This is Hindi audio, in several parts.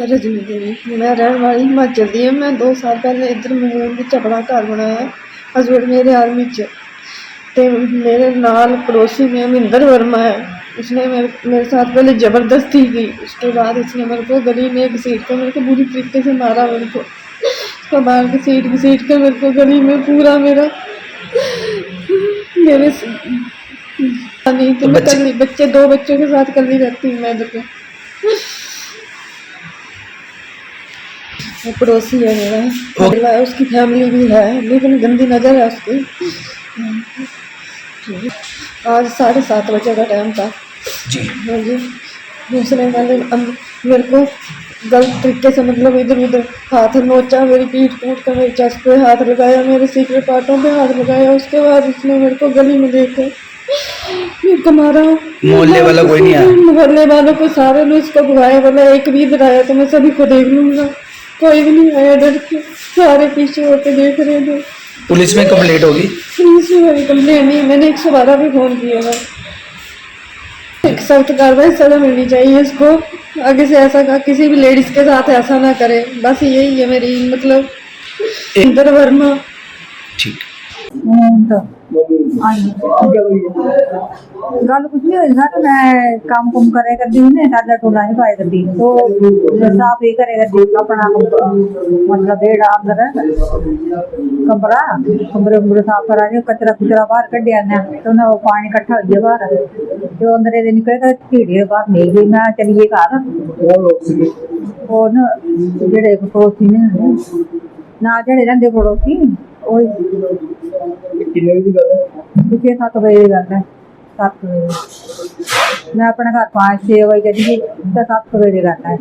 रजनी देवी मैं रहने वाली हिमाचल दी मैं दो साल पहले इधर मलून बिच्च अपना घर बनाया हस्बैंड मेरे आर्मी च ते मेरे नाल पड़ोसी में महिंदर वर्मा है उसने मेरे मेरे साथ पहले ज़बरदस्ती की उसके बाद उसने मेरे को गली में घसीट कर मेरे को बुरी तरीके से मारा मेरे को उसका बाहर घसीट घसीट कर मेरे को गली में पूरा मेरा मेरे नहीं तो मैं बच्चे दो बच्चों के साथ कर रहती हूँ मैं इधर पड़ोसी है मेरा। अगला है उसकी फैमिली भी है लेकिन गंदी नज़र है उसकी। आज साढ़े सात बजे का टाइम था। जी। हाँ जी। दूसरे वाले मेरे को गलत तरीके से मतलब इधर उधर हाथ नोचा मेरी पीठ कूट कर मेरे चेस्ट पे हाथ लगाया मेरे सीक्रेट पार्टों पे हाथ लगाया। उसके बाद उसने मेरे को गली में मेरे को मारा मोहल्ले वाला कोई नहीं आया? मोहल्ले वालों को सारे ने उसको बुलाया बोला एक भी इधर आया तो मैं सभी को देख लूँगा। कोई भी नहीं आया डर के। सारे पीछे होके देख रहे थे पुलिस में कंप्लेंट होगी? पुलिस में मेरी कम्प्लेट नहीं। मैंने एक सौ बारह भी फ़ोन किया था एक सख्त कार्रवाई सजा मिलनी चाहिए इसको। आगे से ऐसा का किसी भी लेडीज़ के साथ ऐसा ना करे। बस यही है मेरी मतलब। इंदर वर्मा ठीक। गल कुछ नहीं हुई सर मैं काम कुम करे करती हूँ टाला टोला नहीं पाए करती तो साफ़ ही करे करती अपना मतलब बेड़ा अंदर कमरा कमरे कुमरे साफ़ करा रही कचरा कुचरा बाहर क्या ने तो उन्हें पानी कट्ठा हो गया बाहर जो अंदर ये निकले तो भीड़े बाहर नहीं गई मैं चली गई घर और जेडे पड़ोसी ने ਨੇ ਨਾ ਜਿਹੜੇ ਰਹਿੰਦੇ ਪੜੋਸੀ ਉਹ ਕਿੰਨੇ ਵਜੇ ਦੀ ਗੱਲ ਹੈ ਪਿਛੇ 7 ਵਜੇ ਦੀ ਗੱਲ ਹੈ 7 ਵਜੇ ਮੈਂ ਆਪਣੇ ਘਰ 5-6 ਵਜੇ ਚਲੀ ਗਈ ਤਾਂ 7 ਵਜੇ ਦੀ ਗੱਲ ਹੈ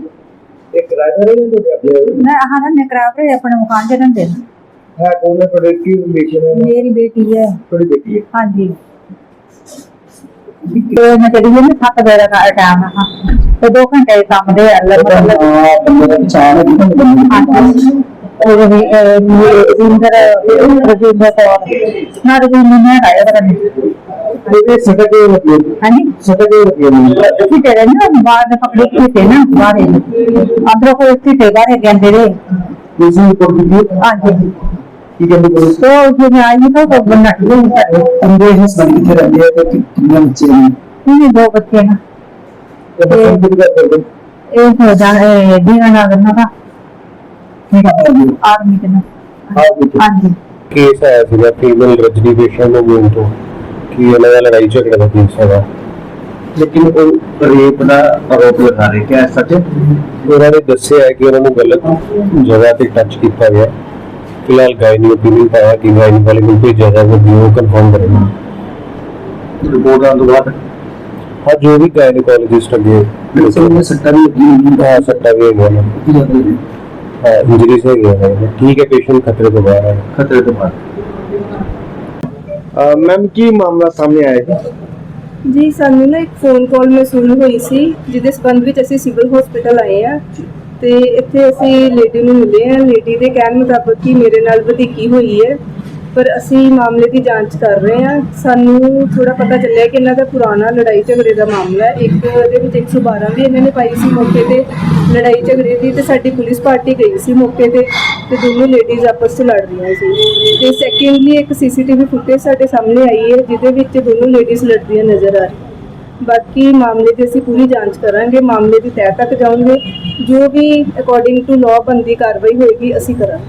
ਇਹ ਕਿਰਾਏਦਾਰ ਹੈ ਜਾਂ ਤੁਹਾਡੇ ਆਪਣੇ ਮੈਂ ਆਹ ਨਾ ਕਰਾਵਰੇ ਆਪਣੇ ਮਕਾਨ 'ਚ ਰਹਿੰਦੇ ਨੇ ਹੈ ਕੌਣ ਹੈ ਤੁਹਾਡੇ ਕੀ ਰਿਲੇਸ਼ਨ ਹੈ ਮੇਰੀ ਬੇਟੀ ਹੈ ਤੁਹਾਡੀ ਬੇਟੀ ਹੈ ਹਾਂਜੀ ਤੇ ਮੈਂ ਚਲੀ ਗਈ ਨਾ 7 ਵਜੇ ਦਾ ਟਾਈਮ ਹੈ ਹਾਂ ਤੇ 2 ਘੰਟੇ ਕੰਮ रविंदर रविंदर पवार हा रविंद्र नाही रायवरांनी आणि ठीक आहे ना बार पकडे ठीक आहे ना बार आहे अदरक ठीक आहे बार आहे गॅंडे रे तो उसमें आई तो तो बना अंदर है संगीत रहने का तो कितने बच्चे हैं नहीं दो बच्चे हैं एक हो जाए दीना ना करना था ਠੀਕ ਹੈ ਆਰਮੀ ਦੇ ਨਾਲ ਆਰਮੀ ਚ ਹਾਂਜੀ ਕੇਸ ਆਇਆ ਸੀਗਾ ਫੀਮੇਲ ਰਜਨੀ ਪੇਸ਼ੈਂਟ ਨੂੰ ਗੋਲ ਤੋਂ ਕਿ ਇਹਨਾਂ ਦਾ ਲੜਾਈ ਝਗੜੇ ਦਾ ਕੇਸ ਹੈਗਾ ਲੇਕਿਨ ਉਹ ਰੇਪ ਦਾ ਆਰੋਪ ਲਗਾ ਰਹੇ ਕਿ ਐਸਾ ਤੇ ਉਹਨਾਂ ਨੇ ਦੱਸਿਆ ਹੈ ਕਿ ਉਹਨਾਂ ਨੂੰ ਗਲਤ ਜਗ੍ਹਾ ਤੇ ਟੱਚ ਕੀਤਾ ਗਿਆ ਫਿਲਹਾਲ ਗਾਇਨੀ ਓਪੀਨੀਅਨ ਪਾਇਆ ਕਿ ਗਾਇਨੀ ਵਾਲੇ ਨੂੰ ਭੇਜਿਆ ਜਾਵੇ ਵੀ ਉਹ ਕਨਫਰਮ ਕਰੇਗਾ ਰਿਪੋਰਟ ਆਉਣ ਤੋਂ ਬਾਅਦ ਹਾਂ ਜੋ ਵੀ ਗਾਇਨੀਕੋਲੋਜਿਸਟ ਅੱਗੇ ਬਿਲਕੁਲ ਸੱਟਾ ਵੀ ਲੱਗੀ ਹਾਂ ਸੱਟਾ ਵੀ ਹੈਗਾ ਕੀ ਜਾਂਦੇ ਨੇ ਹਾਂ ਇੰਜਰੀ ਸੇ ਗਿਆ ਹੈ ਠੀਕ ਹੈ ਪੇਸ਼ੈਂਟ ਖਤਰੇ ਤੋਂ ਬਾਹਰ ਹੈ ਖਤਰੇ ਤੋਂ ਬਾਹਰ। ਮੈਮ ਕੀ ਮਾਮਲਾ ਸਾਹਮਣੇ ਆਇਆ ਹੈ ਜੀ ਸਾਨੂੰ ਨਾ ਇੱਕ ਫੋਨ ਕਾਲ ਮਸੂਲ ਹੋਈ ਸੀ ਜਿਹਦੇ ਸਬੰਧ ਵਿੱਚ ਅਸੀਂ ਸਿਵਲ ਹਸਪੀਟਲ ਆਏ ਆ ਤੇ ਇੱਥੇ ਅਸੀਂ ਲੇਡੀ ਨੂੰ ਮਿਲੇ ਆ। ਲੇਡੀ ਦੇ ਕਹਿਣ ਮੁਤਾਬਕ ਕਿ ਮੇਰੇ ਨਾਲ ਵਧੀਕੀ ਹੋਈ ਹੈ। ਪਰ ਅਸੀਂ ਮਾਮਲੇ ਦੀ ਜਾਂਚ ਕਰ ਰਹੇ ਹਾਂ। ਸਾਨੂੰ ਥੋੜਾ ਪਤਾ ਚੱਲਿਆ ਕਿ ਇਹਨਾਂ ਦਾ ਪੁਰਾਣਾ ਲੜਾਈ ਝਗੜੇ ਦਾ ਮਾਮਲਾ ਹੈ। ਇੱਕ ਦੇ ਵਿੱਚ 112 ਵੀ ਇਹਨਾਂ ਨੇ ਪਾਈ ਸੀ ਮੌਕੇ ਤੇ ਲੜਾਈ ਝਗੜੇ ਦੀ ਤੇ ਸਾਡੀ ਪੁਲਿਸ ਪਾਰਟੀ ਗਈ ਸੀ ਮੌਕੇ ਤੇ ਤੇ ਦੋਨੋਂ ਲੇਡੀਜ਼ ਆਪਸ ਵਿੱਚ ਲੜ ਰਹੀਆਂ ਸੀ। ਤੇ ਸੈਕੰਡਲੀ ਇੱਕ ਸੀਸੀਟੀਵੀ ਫੁਟੇਜ ਸਾਡੇ ਸਾਹਮਣੇ ਆਈ ਹੈ, ਜਿਹਦੇ ਵਿੱਚ ਦੋਨੋਂ ਲੇਡੀਜ਼ ਲੜਦੀਆਂ ਨਜ਼ਰ ਆ ਰਹੀਆਂ। ਬਾਕੀ ਮਾਮਲੇ ਦੀ ਅਸੀਂ ਪੂਰੀ ਜਾਂਚ ਕਰਾਂਗੇ, ਮਾਮਲੇ ਦੀ ਤਹਿ ਤੱਕ ਜਾਵਾਂਗੇ ਜੋ ਵੀ ਅਕੋਰਡਿੰਗ ਟੂ ਲਾਅ ਬੰਦੀ ਕਾਰਵਾਈ ਹੋਏਗੀ, ਅਸੀਂ ਕਰਾਂਗੇ।